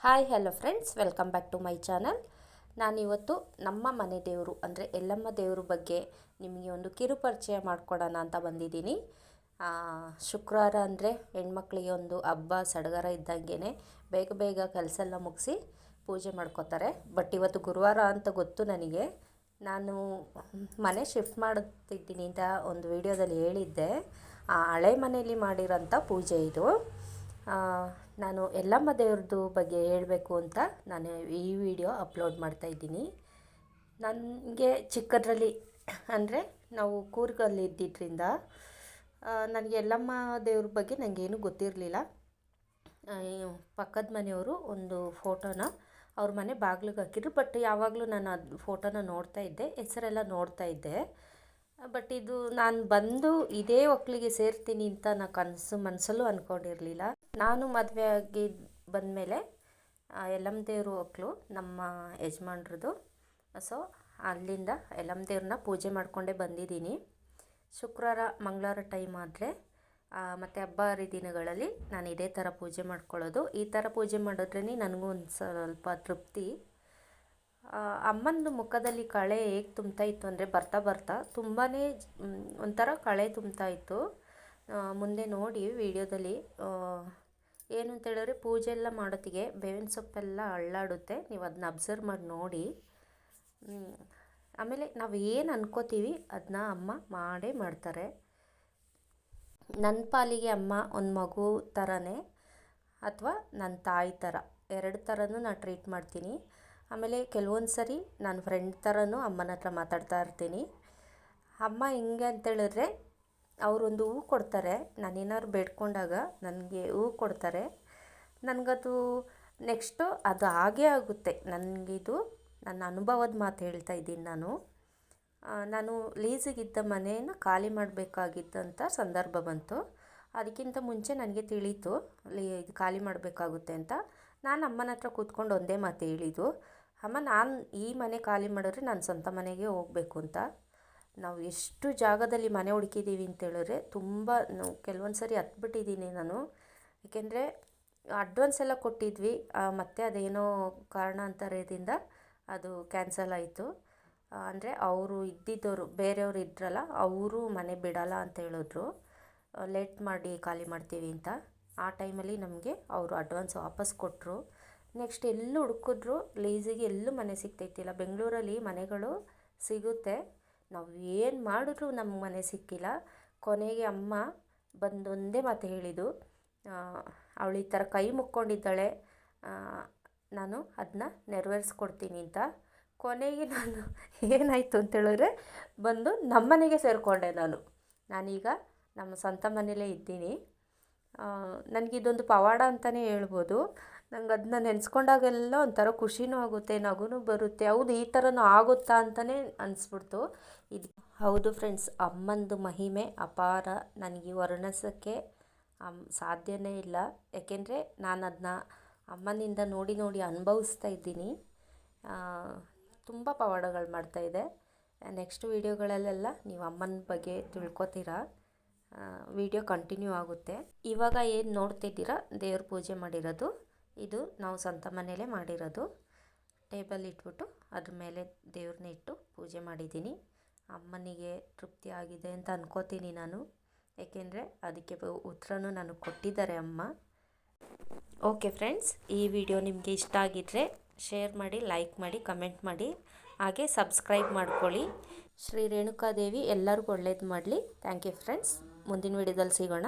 Hi hello friends welcome back to my channel ನಾನಿವತ್ತು ನಮ್ಮ ಮನೆ ದೇವರು, ಅಂದರೆ ಎಲ್ಲಮ್ಮ ದೇವರು ಬಗ್ಗೆ ನಿಮಗೆ ಒಂದು ಕಿರು ಪರಿಚಯ ಮಾಡಿಕೊಡೋಣ ಅಂತ ಬಂದಿದ್ದೀನಿ. ಶುಕ್ರವಾರ ಅಂದರೆ ಹೆಣ್ಮಕ್ಳಿಗೆ ಒಂದು ಹಬ್ಬ, ಸಡಗರ ಇದ್ದಂಗೆ ಬೇಗ ಬೇಗ ಕೆಲಸ ಎಲ್ಲ ಮುಗಿಸಿ ಪೂಜೆ ಮಾಡ್ಕೋತಾರೆ. ಬಟ್ ಇವತ್ತು ಗುರುವಾರ ಅಂತ ಗೊತ್ತು ನನಗೆ. ನಾನು ಮನೆ ಶಿಫ್ಟ್ ಮಾಡುತ್ತಿದ್ದೀನಿ ಅಂತ ಒಂದು ವಿಡಿಯೋದಲ್ಲಿ ಹೇಳಿದ್ದೆ. ಆ, ಹಳೆ ಮನೆಯಲ್ಲಿ ಮಾಡಿರೋಂಥ ಪೂಜೆ ಇದು. ನಾನು ಎಲ್ಲಮ್ಮ ದೇವ್ರದ್ದು ಬಗ್ಗೆ ಹೇಳಬೇಕು ಅಂತ ನಾನು ಈ ವಿಡಿಯೋ ಅಪ್ಲೋಡ್ ಮಾಡ್ತಾಯಿದ್ದೀನಿ ನನಗೆ ಚಿಕ್ಕದ್ರಲ್ಲಿ ಅಂದರೆ ನಾವು ಕೂರ್ಗಲ್ಲಿ ಇದ್ದಿದ್ದರಿಂದ ನನಗೆ ಎಲ್ಲಮ್ಮ ದೇವ್ರ ಬಗ್ಗೆ ನನಗೇನು ಗೊತ್ತಿರಲಿಲ್ಲ. ಪಕ್ಕದ ಮನೆಯವರು ಒಂದು ಫೋಟೋನ ಅವ್ರ ಮನೆ ಬಾಗ್ಲಿಗೆ ಹಾಕಿದ್ರು. ಬಟ್ ಯಾವಾಗಲೂ ನಾನು ಅದು ಫೋಟೋನ ನೋಡ್ತಾ ಇದ್ದೆ, ಹೆಸರೆಲ್ಲ ನೋಡ್ತಾ ಇದ್ದೆ. ಬಟ್ ಇದು ನಾನು ಬಂದು ಇದೇ ಒಕ್ಕಲಿಗೆ ಸೇರ್ತೀನಿ ಅಂತ ನಾನು ಕನಸು ಮನಸಲ್ಲೂ ಅಂದ್ಕೊಂಡಿರಲಿಲ್ಲ ನಾನು ಮದುವೆ ಆಗಿ ಬಂದಮೇಲೆ ಯಲ್ಲಮ್ಮ ದೇವರು ಒಕ್ಕಲು ನಮ್ಮ ಯಜಮಾನ್ರದ್ದು ಸೊ ಅಲ್ಲಿಂದ ಯಲ್ಲಮ್ಮ ದೇವ್ರನ್ನ ಪೂಜೆ ಮಾಡಿಕೊಂಡೇ ಬಂದಿದ್ದೀನಿ. ಶುಕ್ರವಾರ, ಮಂಗಳವಾರ ಟೈಮ್ ಆದರೆ ಮತ್ತು ಹಬ್ಬ ಹರಿದಿನಗಳಲ್ಲಿ ನಾನು ಇದೇ ಥರ ಪೂಜೆ ಮಾಡ್ಕೊಳ್ಳೋದು. ಈ ಥರ ಪೂಜೆ ಮಾಡಿದ್ರೇ ನನಗೂ ಒಂದು ಸ್ವಲ್ಪ ತೃಪ್ತಿ. ಅಮ್ಮನದು ಮುಖದಲ್ಲಿ ಕಳೆ ಹೇಗೆ ತುಂಬ್ತಾ ಇತ್ತು ಅಂದರೆ ಬರ್ತಾ ಬರ್ತಾ ತುಂಬಾ ಒಂಥರ ಕಳೆ ತುಂಬ್ತಾ ಇತ್ತು. ಮುಂದೆ ನೋಡಿ ವಿಡಿಯೋದಲ್ಲಿ ಏನು ಅಂತ ಹೇಳಿದ್ರೆ ಪೂಜೆ ಎಲ್ಲ ಮಾಡೋತ್ತಿಗೆ ಬೇವಿನ ಸೊಪ್ಪೆಲ್ಲ ಅಳ್ಳಾಡುತ್ತೆ. ನೀವು ಅದನ್ನ ಅಬ್ಸರ್ವ್ ಮಾಡಿ ನೋಡಿ. ಆಮೇಲೆ ನಾವು ಏನು ಅನ್ಕೋತೀವಿ ಅದನ್ನ ಅಮ್ಮ ಮಾಡೇ ಮಾಡ್ತಾರೆ. ನನ್ನ ಪಾಲಿಗೆ ಅಮ್ಮ ಒಂದು ಮಗು ಥರನೇ ಅಥವಾ ನನ್ನ ತಾಯಿ ಥರ ಎರಡು ಥರನೂ ನಾನು ಟ್ರೀಟ್ ಮಾಡ್ತೀನಿ. ಆಮೇಲೆ ಕೆಲವೊಂದು ಸರಿ ನನ್ನ ಫ್ರೆಂಡ್ ಥರನೂ ಅಮ್ಮನ ಹತ್ರ ಮಾತಾಡ್ತಾ ಇರ್ತೀನಿ. ಅಮ್ಮ ಹೆಂಗೆ ಅಂತೇಳಿದ್ರೆ ಅವರೊಂದು ಹೂ ಕೊಡ್ತಾರೆ. ನಾನೇನಾದ್ರು ಬೇಡ್ಕೊಂಡಾಗ ನನಗೆ ಹೂ ಕೊಡ್ತಾರೆ. ನನಗದು ನೆಕ್ಸ್ಟು ಅದು ಹಾಗೇ ಆಗುತ್ತೆ. ನನಗಿದು ನನ್ನ ಅನುಭವದ ಮಾತು ಹೇಳ್ತಾ ಇದ್ದೀನಿ ನಾನು. ನಾನು ಲೀಸಿಗಿದ್ದ ಮನೆಯನ್ನು ಖಾಲಿ ಮಾಡಬೇಕಾಗಿದ್ದಂಥ ಸಂದರ್ಭ ಬಂತು. ಅದಕ್ಕಿಂತ ಮುಂಚೆ ನನಗೆ ತಿಳಿಯಿತು, ಲೀ, ಇದು ಖಾಲಿ ಮಾಡಬೇಕಾಗುತ್ತೆ ಅಂತ. ನಾನು ಅಮ್ಮನ ಹತ್ರ ಕೂತ್ಕೊಂಡು ಒಂದೇ ಮಾತು ಹೇಳಿದ್ದು. ಅಮ್ಮ, ನಾನು ಈ ಮನೆ ಖಾಲಿ ಮಾಡಿದ್ರೆ ನಾನು ಸ್ವಂತ ಮನೆಗೆ ಹೋಗಬೇಕು ಅಂತ. ನಾವು ಎಷ್ಟು ಜಾಗದಲ್ಲಿ ಮನೆ ಹುಡುಕಿದ್ದೀವಿ ಅಂತೇಳಿದ್ರೆ ತುಂಬ ಕೆಲವೊಂದು ಸರಿ ಹತ್ಬಿಟ್ಟಿದ್ದೀನಿ ನಾನು. ಏಕೆಂದರೆ ಅಡ್ವಾನ್ಸ್ ಎಲ್ಲ ಕೊಟ್ಟಿದ್ವಿ. ಮತ್ತು ಅದೇನೋ ಕಾರಣಾಂತರದಿಂದ ಅದು ಕ್ಯಾನ್ಸಲ್ ಆಯಿತು. ಅಂದರೆ ಅವರು ಇದ್ದಿದ್ದವರು, ಬೇರೆಯವರು ಇದ್ರಲ್ಲ, ಅವರು ಮನೆ ಬಿಡಲ್ಲ ಅಂತ ಹೇಳಿದ್ರು. ಲೇಟ್ ಮಾಡಿ ಖಾಲಿ ಮಾಡ್ತೀವಿ ಅಂತ. ಆ ಟೈಮಲ್ಲಿ ನಮಗೆ ಅವರು ಅಡ್ವಾನ್ಸ್ ವಾಪಸ್ ಕೊಟ್ಟರು ನೆಕ್ಸ್ಟ್ ಎಲ್ಲೂ ಹುಡುಕಿದ್ರು ಲೇಸಿಗೆ ಎಲ್ಲೂ ಮನೆ ಸಿಗ್ತೈತಿಲ್ಲ. ಬೆಂಗಳೂರಲ್ಲಿ ಮನೆಗಳು ಸಿಗುತ್ತೆ. ನಾವು ಏನು ಮಾಡಿದ್ರು ನಮ್ಗೆ ಮನೆ ಸಿಕ್ಕಿಲ್ಲ. ಕೊನೆಗೆ ಅಮ್ಮ ಬಂದೊಂದೇ ಮಾತು ಹೇಳಿದ್ದು. ಅವಳು ಈ ಥರ ಕೈ ಮುಕ್ಕೊಂಡಿದ್ದಾಳೆ. ನಾನು ಅದನ್ನ ನೆರವೇರಿಸ್ಕೊಡ್ತೀನಿ ಅಂತ. ಕೊನೆಗೆ ನಾನು ಏನಾಯಿತು ಅಂತೇಳಿದ್ರೆ ಬಂದು ನಮ್ಮನೆಗೆ ಸೇರಿಕೊಂಡೆ ನಾನು. ನಾನೀಗ ನಮ್ಮ ಸ್ವಂತ ಮನೇಲೇ ಇದ್ದೀನಿ. ನನಗಿದೊಂದು ಪವಾಡ ಅಂತಲೇ ಹೇಳ್ಬೋದು. ನಂಗೆ ಅದನ್ನ ನೆನೆಸ್ಕೊಂಡಾಗೆಲ್ಲ ಒಂಥರ ಖುಷಿನೂ ಆಗುತ್ತೆ, ನಗುನು ಬರುತ್ತೆ. ಹೌದು, ಈ ಥರನೂ ಆಗುತ್ತಾ ಅಂತಲೇ ಅನಿಸ್ಬಿಡ್ತು. ಇದು ಹೌದು ಫ್ರೆಂಡ್ಸ್, ಅಮ್ಮಂದು ಮಹಿಮೆ ಅಪಾರ. ನನಗೆ ವರ್ಣಿಸೋಕ್ಕೆ ಸಾಧ್ಯನೇ ಇಲ್ಲ. ಯಾಕೆಂದರೆ ನಾನು ಅದನ್ನ ಅಮ್ಮನಿಂದ ನೋಡಿ ನೋಡಿ ಅನುಭವಿಸ್ತಾ ಇದ್ದೀನಿ. ತುಂಬ ಪವಾಡಗಳು ಮಾಡ್ತಾಯಿದೆ ನೆಕ್ಸ್ಟ್ ವೀಡಿಯೋಗಳಲ್ಲೆಲ್ಲ ನೀವು ಅಮ್ಮನ ಬಗ್ಗೆ ತಿಳ್ಕೊತೀರಾ? ವಿಡಿಯೋ ಕಂಟಿನ್ಯೂ ಆಗುತ್ತೆ. ಇವಾಗ ಏನು ನೋಡ್ತಿದ್ದೀರಾ? ದೇವ್ರ ಪೂಜೆ ಮಾಡಿರೋದು. ಇದು ನಾವು ಸ್ವಂತ ಮನೆಯಲ್ಲೇ ಮಾಡಿರೋದು. ಟೇಬಲ್ ಇಟ್ಬಿಟ್ಟು ಅದ್ರ ಮೇಲೆ ದೇವ್ರನ್ನ ಇಟ್ಟು ಪೂಜೆ ಮಾಡಿದ್ದೀನಿ. ಅಮ್ಮನಿಗೆ ತೃಪ್ತಿ ಆಗಿದೆ ಅಂತ ಅನ್ಕೋತೀನಿ ನಾನು. ಏಕೆಂದರೆ ಅದಕ್ಕೆ ಉತ್ತರನೂ ನಾನು ಕೊಟ್ಟಿದ್ದಾರೆ ಅಮ್ಮ. ಓಕೆ ಫ್ರೆಂಡ್ಸ್, ಈ ವಿಡಿಯೋ ನಿಮಗೆ ಇಷ್ಟ ಆಗಿದ್ದರೆ ಶೇರ್ ಮಾಡಿ, ಲೈಕ್ ಮಾಡಿ, ಕಮೆಂಟ್ ಮಾಡಿ, ಹಾಗೆ ಸಬ್ಸ್ಕ್ರೈಬ್ ಮಾಡ್ಕೊಳ್ಳಿ. ಶ್ರೀ ರೇಣುಕಾದೇವಿ ಎಲ್ಲರಿಗೂ ಒಳ್ಳೇದು ಮಾಡಲಿ. Thank you friends. ಮುಂದಿನ ವಿಡಿಯೋದಲ್ಲಿ ಸಿಗೋಣ.